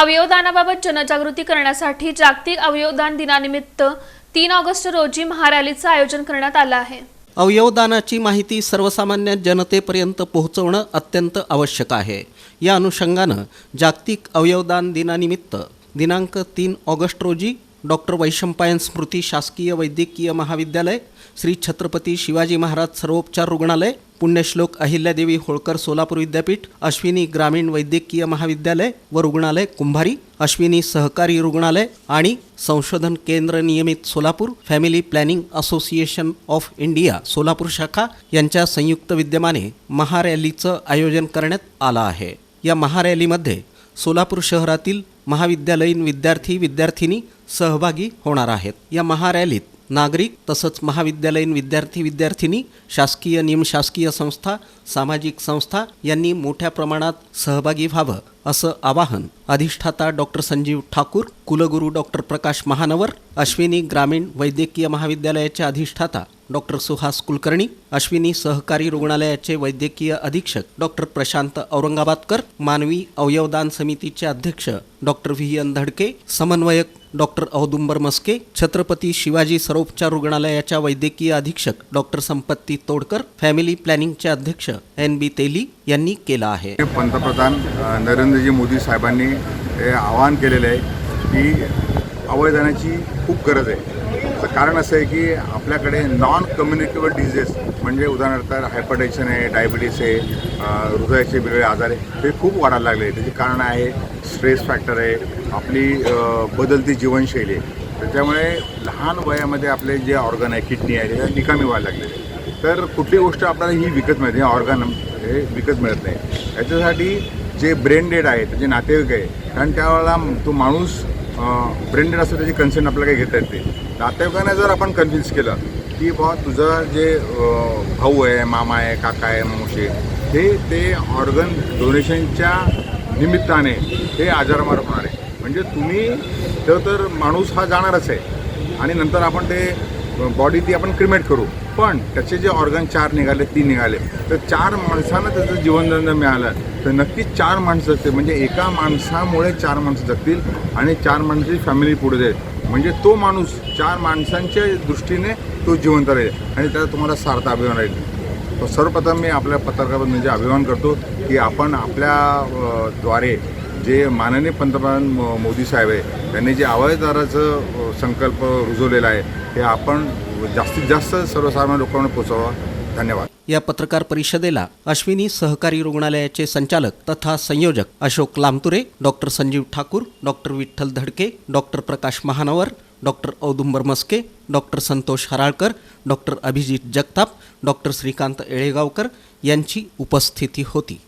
अवयवदानाबाबत जनजागृती करण्यासाठी जागतिक अवयवदान दिनानिमित्त तीन ऑगस्ट रोजी महारॅलीचं आयोजन करण्यात आलं आहे. अवयवदानाची माहिती सर्वसामान्य जनतेपर्यंत पोहोचवणं अत्यंत आवश्यक आहे. या अनुषंगानं जागतिक अवयवदान दिनानिमित्त दिनांक तीन ऑगस्ट रोजी डॉक्टर वैशंपायन स्मृती शासकीय वैद्यकीय महाविद्यालय श्री छत्रपती शिवाजी महाराज सर्वोपचार रुग्णालय पुण्यश्लोक अहिल्यादेवी होळकर सोलापूर विद्यापीठ अश्विनी ग्रामीण वैद्यकीय महाविद्यालय व रुग्णालय कुंभारी अश्विनी सहकारी रुग्णालय आणि संशोधन केंद्र नियमित Solapur family planning association of India Solapur शाखा यांच्या संयुक्त विद्यमाने महारॅलीचं आयोजन करण्यात आलं आहे. या महारॅलीमध्ये सोलापूर शहरातील महाविद्यालयीन विद्यार्थी विद्यार्थिनी सहभागी होणार आहेत. या महारॅलीत नागरिक तसंच महाविद्यालयीन विद्यार्थी विद्यार्थिनी शासकीय निमशासकीय संस्था सामाजिक संस्था यांनी मोठ्या प्रमाणात सहभागी व्हावं असं आवाहन अधिष्ठाता डॉक्टर संजीव ठाकूर कुलगुरू डॉक्टर प्रकाश महानवर अश्विनी ग्रामीण वैद्यकीय महाविद्यालयाच्या अधिष्ठाता डॉक्टर सुहास कुलकर्णी अश्विनी सहकारी रुग्णालयाचे वैद्यकीय अधीक्षक डॉक्टर प्रशांत औरंगाबादकर मानवी अवयवदान समितीचे अध्यक्ष डॉक्टर व्ही एन धडके समन्वयक डॉक्टर औदुंबर मस्के छत्रपती शिवाजी सरोपचार रुग्णालयाच्या वैद्यकीय अधीक्षक डॉक्टर संपत्ती तोडकर फॅमिली प्लॅनिंगचे अध्यक्ष एन बी तेली यांनी केलं आहे. पंतप्रधान नरेंद्रजी मोदी साहेबांनी हे आवाहन केलेलं आहे की अवयदानाची खूप गरज आहे. तर कारण असं आहे की आपल्याकडे नॉन कम्युनिकेबल डिझेस म्हणजे उदाहरणार्थ हायपरटेन्शन आहे डायबिटीस आहे हृदयाचे वेगवेगळे आजार आहे हे खूप वाढायला लागले त्याची कारण आहे स्ट्रेस फॅक्टर आहे आपली बदलती जीवनशैली आहे. त्याच्यामुळे लहान वयामध्ये आपले जे ऑर्गन आहे किडनी आहे त्याच्या निकामी व्हायला लागलेले तर कुठली गोष्ट आपल्याला ही विकत मिळते ऑर्गन हे विकत मिळत नाही. याच्यासाठी जे ब्रेन डेड आहे त्याचे नातेवाईक आहे कारण त्यावेळेला तो माणूस ब्रेंडेड असं त्याची कन्सेंट आपल्याला काही घेता येते नाही. नातेवाईकांना जर आपण कन्व्हिन्स केलं की बा तुझं जे भाऊ आहे मामा आहे काका आहे मावशी आहे, हे ते ऑर्गन डोनेशनच्या निमित्ताने हे आजारमार होणार आहे. म्हणजे तुम्ही तर माणूस हा जाणारच आहे. आणि नंतर आपण ते बॉडी ती आपण क्रिमेट करू. पण त्याचे जे ऑर्गन चार निघाले ती निघाले तर चार माणसांना त्याचं जीवनदंड मिळालं. तर नक्कीच चार माणसं असतील. म्हणजे एका माणसामुळे चार माणसं जगतील आणि चार माणसाची फॅमिली पुढे जाईल. म्हणजे तो माणूस चार माणसांच्या दृष्टीने तो जिवंत राहील आणि त्याचा तुम्हाला सार्थ अभिमान राहील. सर्वप्रथम मी आपल्या पत्रकाराबद्दल म्हणजे अभिमान करतो की आपण आपल्या द्वारे जे माननीय पंतप्रधान मोदी साहेब आहे त्यांनी जे आवाजदाराचं संकल्प रुजवलेला आहे हे आपण जास्तीत जास्त सर्वसामान्य लोकांना पोहोचवा. धन्यवाद. या पत्रकार परिषदेला अश्विनी सहकारी रुग्णालयाचे संचालक तथा संयोजक Ashok Lamture doctor Sanjeev Thakur doctor Vitthal Dhadke doctor Prakash Mahanwar doctor Audumbar Maske doctor Santosh Haralkar doctor Abhijit Jagtap doctor Shrikant Yelegaonkar यांची उपस्थिती होती.